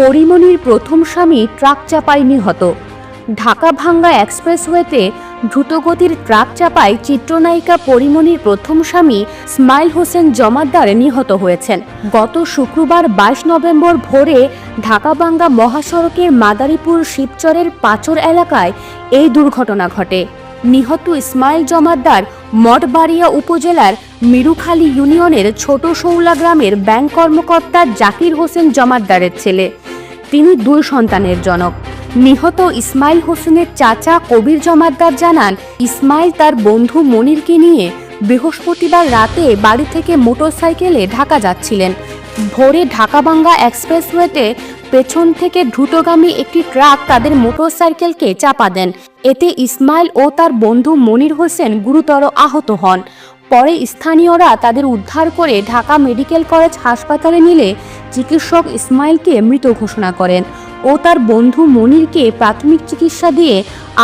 পরিমণির প্রথম স্বামী ট্রাক চাপায় নিহত। ঢাকা ভাঙ্গা এক্সপ্রেসওয়েতে দ্রুতগতির ট্রাক চাপায় চিত্রনায়িকা পরিমণির প্রথম স্বামী স্মাইল হোসেন জমাদ্দার নিহত হয়েছেন। গত শুক্রবার বাইশ নভেম্বর ভোরে ঢাকাবাঙ্গা মহাসড়কের মাদারীপুর শিবচরের পাচর এলাকায় এই দুর্ঘটনা ঘটে। নিহত ইসমাইল জমাদ্দার মঠবাড়িয়া উপজেলার মিরুখালী ইউনিয়নের ছোট শৌলা গ্রামের ব্যাংক কর্মকর্তা জাকির হোসেন জমাদ্দারের ছেলে। তিনি দুই সন্তানের জনক। নিহত ইসমাইল হোসেনের চাচা কবির জমাদ্দার জানান, ইসমাইল তার বন্ধু মনিরকে নিয়ে বৃহস্পতিবার রাতে বাড়ি থেকে মোটরসাইকেলে ঢাকা যাচ্ছিলেন। ভোরে ঢাকাবাঙ্গা এক্সপ্রেসওয়েতে পেছন থেকে দ্রুতগামী একটি ট্রাক তাদের মোটরসাইকেলকে চাপা দেন। এতে ইসমাইল ও তার বন্ধু মনির হোসেন গুরুতর আহত হন। পরে স্থানীয়রা তাদের উদ্ধার করে ঢাকা মেডিকেল কলেজ হাসপাতালে নিলে চিকিৎসক ইসমাইলকে মৃত ঘোষণা করেন ও তার বন্ধু মনিরকে প্রাথমিক চিকিৎসা দিয়ে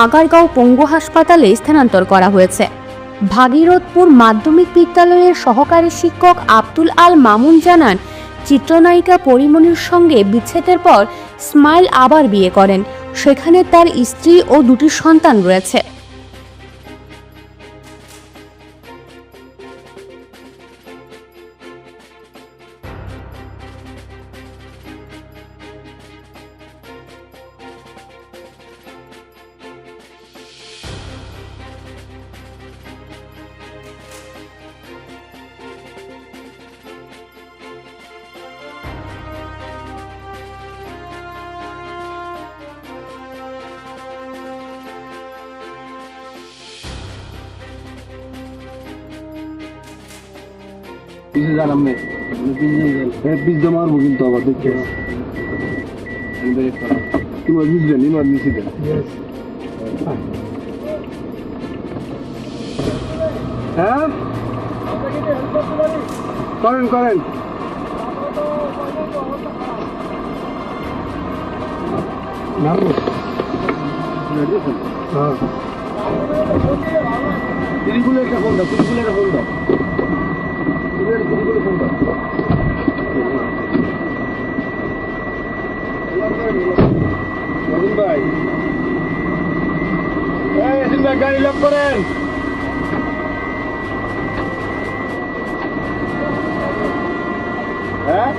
আগারগাঁও পঙ্গু হাসপাতালে স্থানান্তর করা হয়েছে। ভাগীরথপুর মাধ্যমিক বিদ্যালয়ের সহকারী শিক্ষক আব্দুল আল মামুন জানান, চিত্রনায়িকা পরিমণির সঙ্গে বিচ্ছেদের পর স্মাইল আবার বিয়ে করেন। সেখানে তার স্ত্রী ও দুটি সন্তান রয়েছে। যান আপনি পিস জমা মারবো কিন্তু আবার দেখে। তোমার বুঝলেন ইমার্জেন্সি দেন হ্যাঁ? করেন করেন। হ্যাঁ। তিরিগুলো একটা ফোন দাও তিরিগুলো একটা ফোন দাও। ভাই ভাই গাড়ি লক করেন। হ্যাঁ?